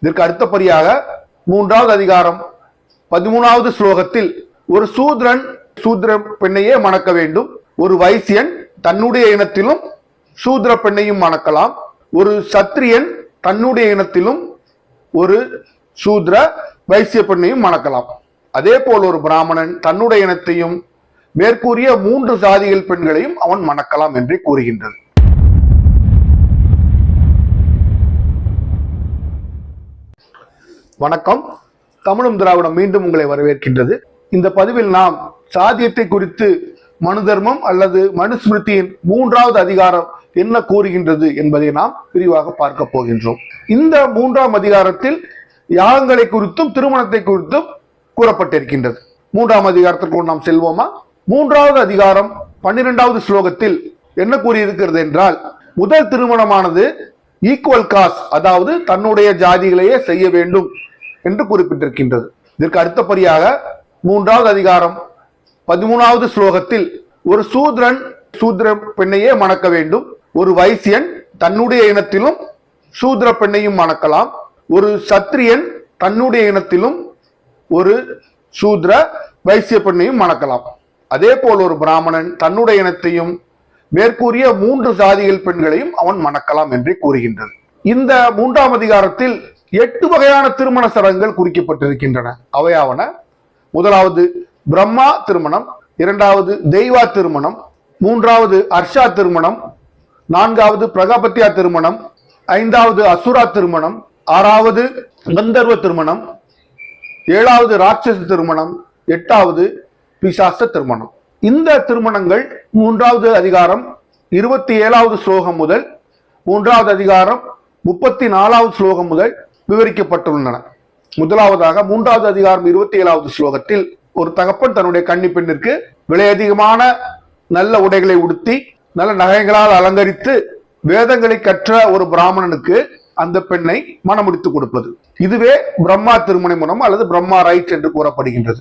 இதற்கு அடுத்தபடியாக மூன்றாவது அதிகாரம் பதிமூணாவது ஸ்லோகத்தில் ஒரு சூத்ரன் சூத்ர பெண்ணையே மணக்க வேண்டும். ஒரு வைசியன் தன்னுடைய இனத்திலும் சூத்ர பெண்ணையும் மணக்கலாம். ஒரு சத்திரியன் தன்னுடைய இனத்திலும் ஒரு சூத்ர வைசிய பெண்ணையும் மணக்கலாம். அதே போல் ஒரு பிராமணன் தன்னுடைய இனத்தையும் மேற்கூறிய மூன்று சாதிகள் பெண்களையும் அவன் மணக்கலாம் என்று கூறுகின்றது. வணக்கம். தமிழும் திராவிடம் மீண்டும் உங்களை வரவேற்கின்றது. இந்த பதிவில் நாம் சாதியத்தை குறித்து மனு தர்மம் அல்லது மனுஸ்மிருதியின் மூன்றாவது அதிகாரம் என்ன கூறுகின்றது என்பதை நாம் விரிவாக பார்க்க போகின்றோம். இந்த மூன்றாம் அதிகாரத்தில் யாகங்களை குறித்தும் திருமணத்தை குறித்தும் கூறப்பட்டிருக்கின்றது. மூன்றாம் அதிகாரத்திற்குள் நாம் செல்வோமா? மூன்றாவது அதிகாரம் பன்னிரெண்டாவது ஸ்லோகத்தில் என்ன கூறியிருக்கிறது என்றால் முதல் திருமணமானது ஈக்குவல் காஸ் அதாவது தன்னுடைய ஜாதிகளையே செய்ய வேண்டும் என்று குறிப்பிட்டிருக்கின்றது. இதற்கு அடுத்தபடியாக மூன்றாவது அதிகாரம் பதிமூணாவது ஸ்லோகத்தில் ஒரு சூத்ரன் சூத்ர பெண்ணையே மணக்க வேண்டும். ஒரு வைசியன் தன்னுடைய இனத்திலும் சூத்ர பெண்ணையும் மணக்கலாம். ஒரு சத்திரியன் தன்னுடைய இனத்திலும் ஒரு சூத்ர வைசிய பெண்ணையும் மணக்கலாம். அதே போல் ஒரு பிராமணன் தன்னுடைய இனத்தையும் மேற்கூறிய மூன்று சாதிகள் பெண்களையும் அவன் மணக்கலாம் என்று கூறுகின்றது. இந்த மூன்றாம் அதிகாரத்தில் எட்டு வகையான திருமண சடங்குகள் குறிக்கப்பட்டிருக்கின்றன. அவையாவன முதலாவது பிரம்மா திருமணம் இரண்டாவது தெய்வா திருமணம் மூன்றாவது அர்ஷா திருமணம் நான்காவது பிரகபத்தியா திருமணம் ஐந்தாவது அசுரா திருமணம் ஆறாவது கந்தர்வ திருமணம் ஏழாவது ராட்சச திருமணம் எட்டாவது பிசாச திருமணம். இந்த திருமணங்கள் மூன்றாவது அதிகாரம் இருபத்தி ஏழாவது ஸ்லோகம் முதல் மூன்றாவது அதிகாரம் முப்பத்தி நாலாவது ஸ்லோகம் முதல் விவரிக்கப்பட்டுள்ளன. முதலாவதாக மூன்றாவது அதிகாரம் இருபத்தி ஏழாவது ஸ்லோகத்தில் ஒரு தகப்பன் தன்னுடைய கன்னி பெண்ணிற்கு விலை அதிகமான நல்ல உடைகளை உடுத்தி நல்ல நகைகளால் அலங்கரித்து வேதங்களை கற்ற ஒரு பிராமணனுக்கு அந்த பெண்ணை மணமுடித்து கொடுப்பது. இதுவே பிரம்மா திருமண முறம் அல்லது பிரம்மா ரைட் என்று கூறப்படுகின்றது.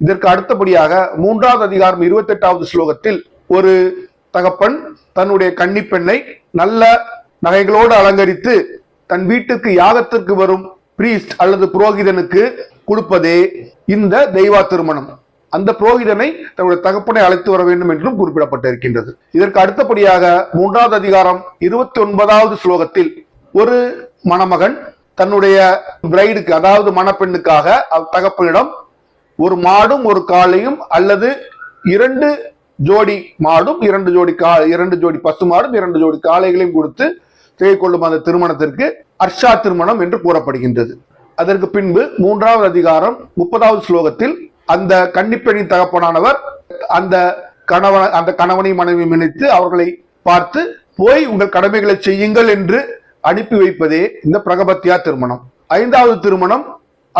இதற்கு அடுத்தபடியாக மூன்றாவது அதிகாரம் இருபத்தி எட்டாவது ஸ்லோகத்தில் ஒரு தகப்பன் தன்னுடைய கன்னி பெண்ணை நல்ல நகைகளோடு அலங்கரித்து தன் வீட்டுக்கு யாகத்திற்கு வரும் பிரீஸ்ட் அல்லது புரோகிதனுக்கு கொடுப்பதே இந்த தெய்வா திருமணம். அந்த புரோகிதனை தன்னுடைய தகப்பனை அழைத்து வர வேண்டும் என்றும் குறிப்பிடப்பட்டிருக்கின்றது. இதற்கு அடுத்தபடியாக மூன்றாவது அதிகாரம் இருபத்தி ஒன்பதாவது ஸ்லோகத்தில் ஒரு மணமகன் தன்னுடைய பிரைடுக்கு அதாவது மணப்பெண்ணுக்காக தகப்பனிடம் ஒரு மாடும் ஒரு காளையும் அல்லது இரண்டு ஜோடி மாடும் இரண்டு ஜோடி கா இரண்டு ஜோடி பசு மாடும் இரண்டு ஜோடி காளைகளையும் கொடுத்து செய்து கொள்ளும் அந்த திருமணத்திற்கு அர்ஷா திருமணம் என்று கூறப்படுகின்றது. அதற்கு பின்பு மூன்றாவது அதிகாரம் முப்பதாவது ஸ்லோகத்தில் அந்த கன்னிப்பெண்ணின் தகப்பனானவர் அந்த கணவன் அந்த கணவனை மனைவி நினைத்து அவர்களை பார்த்து போய் உங்கள் கடமைகளை செய்யுங்கள் என்று அனுப்பி வைப்பதே இந்த பிரகபத்தியா திருமணம். ஐந்தாவது திருமணம்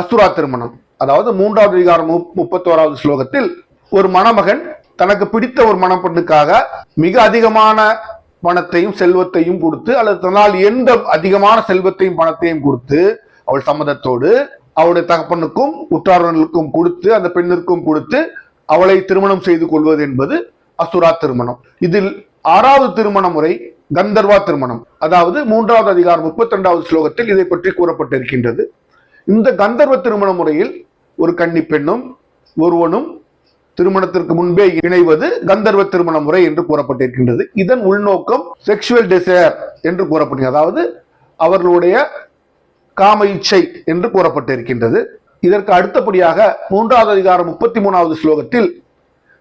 அசுரா திருமணம். அதாவது மூன்றாவது அதிகாரம் முப்- முப்பத்தோராவது ஸ்லோகத்தில் ஒரு மணமகன் தனக்கு பிடித்த ஒரு மணப்பெண்ணுக்காக மிக அதிகமான பணத்தையும் செல்வத்தையும் கொடுத்து அல்லது தன்னால் எந்த அதிகமான செல்வத்தையும் பணத்தையும் கொடுத்து அவள் சம்மதத்தோடு அவளுடைய தகப்பனுக்கும் உற்றார்களுக்கும் கொடுத்து அந்த பெண்ணிற்கும் கொடுத்து அவளை திருமணம் செய்து கொள்வது என்பது அசுரா திருமணம். இதில் ஆறாவது திருமண முறை கந்தர்வா திருமணம். அதாவது மூன்றாவது அதிகாரம் முப்பத்தி ரெண்டாவது ஸ்லோகத்தில் இதை பற்றி கூறப்பட்டிருக்கின்றது. இந்த கந்தர்வ திருமண முறையில் ஒரு கன்னி பெண்ணும் ஒருவனும் திருமணத்திற்கு முன்பே இணைவது கந்தர்வ திருமண முறை என்று கூறப்பட்டிருக்கின்றது. இதன் உள்நோக்கம் செக்ஷுவல் டிசையர் என்று கூறப்படுகிறது அதாவது அவர்களுடைய காம இச்சை என்று கூறப்பட்டிருக்கின்றது. இதற்கு அடுத்தபடியாக மூன்றாவது அதிகாரம் முப்பத்தி மூணாவது ஸ்லோகத்தில்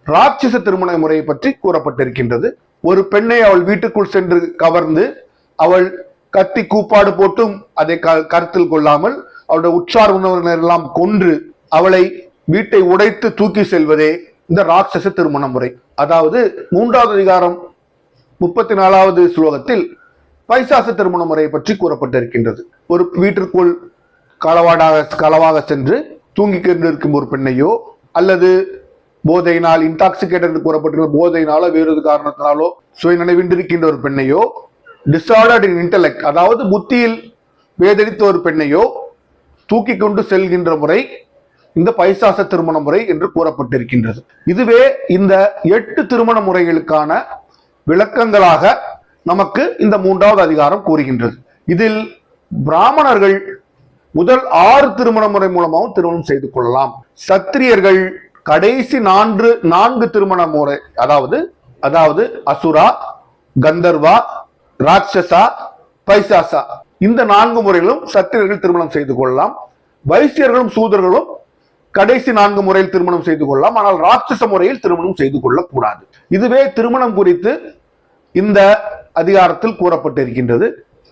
ராட்சச திருமண முறையை பற்றி கூறப்பட்டிருக்கின்றது. ஒரு பெண்ணை அவள் வீட்டுக்குள் சென்று கவர்ந்து அவள் கத்தி கூப்பாடு போட்டும் அதை க- கருத்தில் கொள்ளாமல் அவளுடைய உற்றார் உணவினர் எல்லாம் கொன்று அவளை வீட்டை உடைத்து தூக்கி செல்வதே இந்த ராட்சச திருமண முறை. அதாவது மூன்றாவது அதிகாரம் முப்பத்தி நாலாவது ஸ்லோகத்தில் பைசாச திருமண முறையை பற்றி கூறப்பட்டிருக்கின்றது. ஒரு வீட்டிற்குள் களவாடாக களவாக சென்று தூங்கி கொண்டிருக்கும் ஒரு பெண்ணையோ அல்லது போதையினால் இன்டாக்சிகேட் என்று கூறப்பட்டிருந்த போதையினாலோ வேறு ஒரு காரணத்தினாலோ சுயநினைவின்றிருக்கின்ற ஒரு பெண்ணையோ டிசார்டர்ட் இன் இன்டலெக்ட் அதாவது புத்தியில் வேதடித்த ஒரு பெண்ணையோ தூக்கி கொண்டு செல்கின்ற முறை இந்த பைசாச திருமண முறை என்று கூறப்பட்டிருக்கின்றது. இதுவே இந்த எட்டு திருமண முறைகளுக்கான விளக்கங்களாக நமக்கு இந்த மூன்றாவது அதிகாரம் கூறுகின்றது. இதில் பிராமணர்கள் முதல் ஆறு திருமண முறை மூலமாகவும் திருமணம் செய்து கொள்ளலாம். சத்திரியர்கள் கடைசி நான்கு நான்கு திருமண முறை அதாவது அதாவது அசுரா கந்தர்வா ராட்சசா பைசாசா. இந்த நான்கு முறைகளும் சத்திரியர்கள் திருமணம் செய்து கொள்ளலாம். வைசியர்களும் சூதர்களும் கடைசி நான்கு முறையில் திருமணம் செய்து கொள்ளலாம். ஆனால் ராட்சச முறையில் திருமணம் செய்து கொள்ளக்கூடாது. இதுவே திருமணம் குறித்து இந்த அதிகாரத்தில் கூறப்பட்டிருக்கின்றது.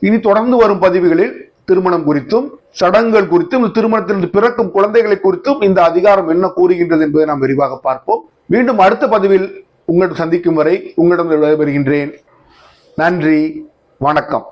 இனி தொடர்ந்து வரும் பதிவுகளில் திருமணம் குறித்தும் சடங்குகள் குறித்தும் திருமணத்திலிருந்து திருமணத்தில் பிறக்கும் குழந்தைகளை குறித்தும் இந்த அதிகாரம் என்ன கூறுகின்றது என்பதை நாம் விரிவாக பார்ப்போம். மீண்டும் அடுத்த பதிவில் உங்களிடம் சந்திக்கும் வரை உங்களிடம் விடைபெறுகின்றேன். நன்றி வணக்கம்.